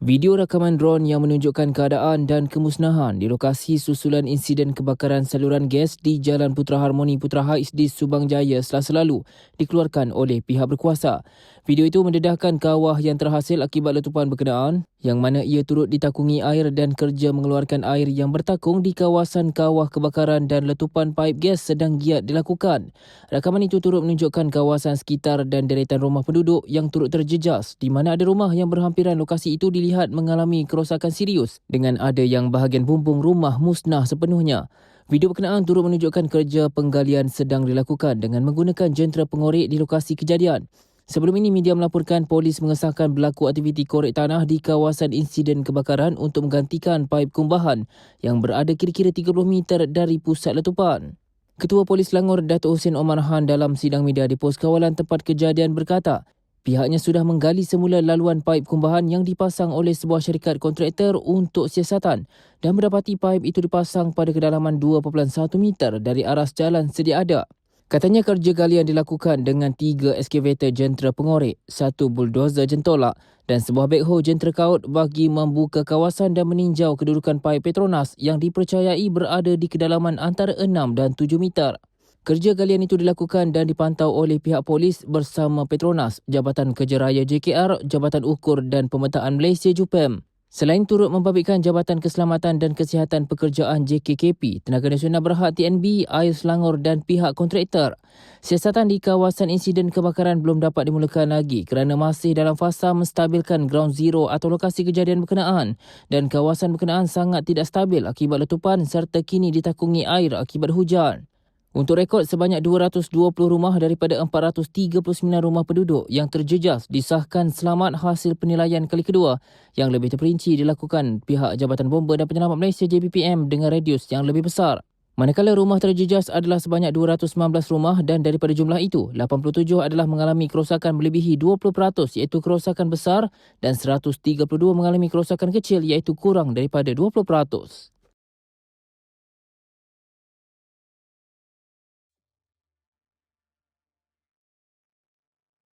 Video rakaman drone yang menunjukkan keadaan dan kemusnahan di lokasi susulan insiden kebakaran saluran gas di Jalan Putra Harmoni Putra Hais di Subang Jaya selasa lalu dikeluarkan oleh pihak berkuasa. Video itu mendedahkan kawah yang terhasil akibat letupan berkenaan yang mana ia turut ditakungi air dan kerja mengeluarkan air yang bertakung di kawasan kawah kebakaran dan letupan paip gas sedang giat dilakukan. Rakaman itu turut menunjukkan kawasan sekitar dan deretan rumah penduduk yang turut terjejas di mana ada rumah yang berhampiran lokasi itu dilihat mengalami kerosakan serius dengan ada yang bahagian bumbung rumah musnah sepenuhnya. Video berkenaan turut menunjukkan kerja penggalian sedang dilakukan dengan menggunakan jentera pengorek di lokasi kejadian. Sebelum ini, media melaporkan polis mengesahkan berlaku aktiviti korek tanah di kawasan insiden kebakaran untuk menggantikan paip kumbahan yang berada kira-kira 30 meter dari pusat letupan. Ketua Polis Selangor Datuk Hussein Omar Han dalam sidang media di pos kawalan tempat kejadian berkata, pihaknya sudah menggali semula laluan paip kumbahan yang dipasang oleh sebuah syarikat kontraktor untuk siasatan dan mendapati paip itu dipasang pada kedalaman 2.1 meter dari aras jalan sedia ada. Katanya kerja galian dilakukan dengan tiga eskavator jentera pengorek, satu bulldozer jentolak dan sebuah backhoe jentera kaut bagi membuka kawasan dan meninjau kedudukan paip Petronas yang dipercayai berada di kedalaman antara 6 dan 7 meter. Kerja galian itu dilakukan dan dipantau oleh pihak polis bersama Petronas, Jabatan Kerja Raya JKR, Jabatan Ukur dan Pemetaan Malaysia JUPEM. Selain turut membabitkan Jabatan Keselamatan dan Kesihatan Pekerjaan JKKP, Tenaga Nasional Berhad TNB, Air Selangor dan pihak kontraktor, siasatan di kawasan insiden kebakaran belum dapat dimulakan lagi kerana masih dalam fasa menstabilkan ground zero atau lokasi kejadian berkenaan dan kawasan berkenaan sangat tidak stabil akibat letupan serta kini ditakungi air akibat hujan. Untuk rekod, sebanyak 220 rumah daripada 439 rumah penduduk yang terjejas disahkan selamat hasil penilaian kali kedua yang lebih terperinci dilakukan pihak Jabatan Bomba dan Penyelamat Malaysia JBPM dengan radius yang lebih besar. Manakala rumah terjejas adalah sebanyak 219 rumah dan daripada jumlah itu, 87 adalah mengalami kerosakan melebihi 20% iaitu kerosakan besar dan 132 mengalami kerosakan kecil iaitu kurang daripada 20%.